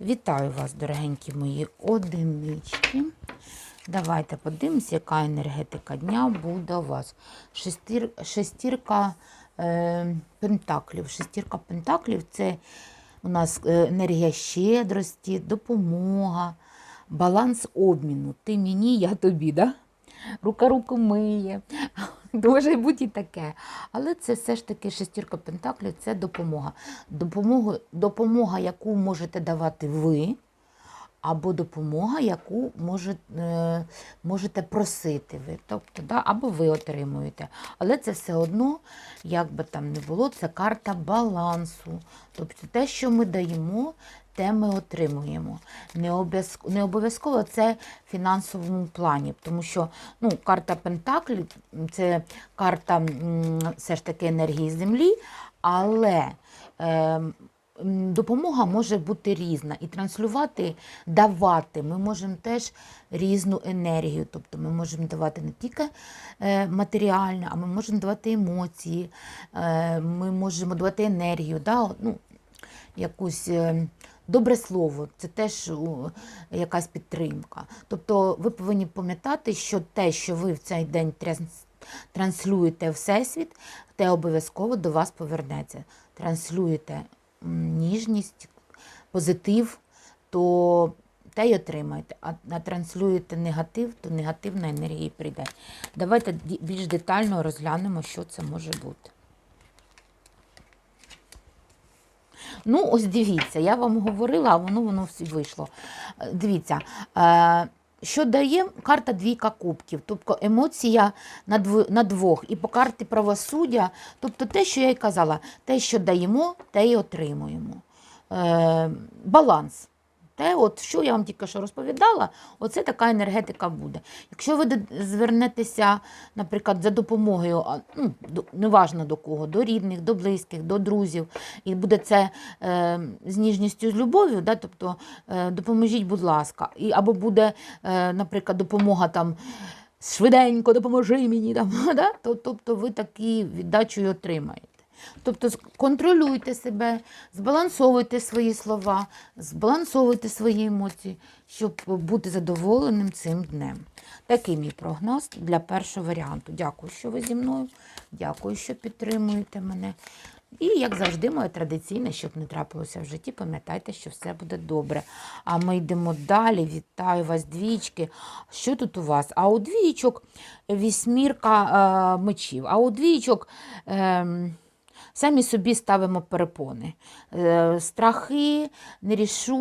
Вітаю вас, дорогенькі мої одинички. Давайте подивимося, яка енергетика дня буде у вас. Шестір, шестірка е, пентаклів. Шестірка пентаклів це у нас е, енергія щедрості, допомога, баланс обміну. Ти мені, я тобі. Да? Рука руку миє. Може бути і таке. Але це все ж таки шестірка пентаклів це допомога. Допомога, допомога, яку можете давати ви, або допомога, яку може, е, можете просити ви. Тобто, да, або ви отримуєте. Але це все одно, як би там не було, це карта балансу. Тобто те, що ми даємо, те ми отримуємо. Не обов'язково, це в фінансовому плані, тому що ну, карта Пентаклі це карта все ж таки енергії землі, але е, допомога може бути різна. І транслювати, давати ми можемо теж різну енергію. Тобто ми можемо давати не тільки е, матеріальне, а ми можемо давати емоції, е, ми можемо давати енергію. Да? Ну, якусь е, добре слово, це теж якась підтримка. Тобто ви повинні пам'ятати, що те, що ви в цей день транслюєте Всесвіт, те обов'язково до вас повернеться. Транслюєте ніжність, позитив, то те й отримаєте. А транслюєте негатив, то негативна енергія прийде. Давайте більш детально розглянемо, що це може бути. Ну, ось дивіться, я вам говорила, а воно воно все вийшло. Е, Дивіться, е, що дає карта двійка кубків, тобто емоція на, дв, на двох. І по карті правосуддя, тобто те, що я й казала, те, що даємо, те й отримуємо. Е, баланс. Те, от, що я вам тільки що розповідала, оце така енергетика буде. Якщо ви звернетеся, наприклад, за допомогою, ну, неважно до кого, до рідних, до близьких, до друзів, і буде це е, з ніжністю, з любов'ю, да, тобто е, допоможіть, будь ласка. І, або буде, е, наприклад, допомога там. Швиденько допоможи мені, там, да? То- тобто ви такі віддачу і отримаєте. Тобто контролюйте себе, збалансовуйте свої слова, збалансовуйте свої емоції, щоб бути задоволеним цим днем. Такий мій прогноз для першого варіанту. Дякую, що ви зі мною. Дякую, що підтримуєте мене. І, як завжди, моє традиційне, щоб не трапилося в житті, пам'ятайте, що все буде добре. А ми йдемо далі. Вітаю вас, двічки. Що тут у вас? А у двічок вісьмірка е, мечів, а у двічок. Е, Самі собі ставимо перепони. Е, Страхи, нерішучість.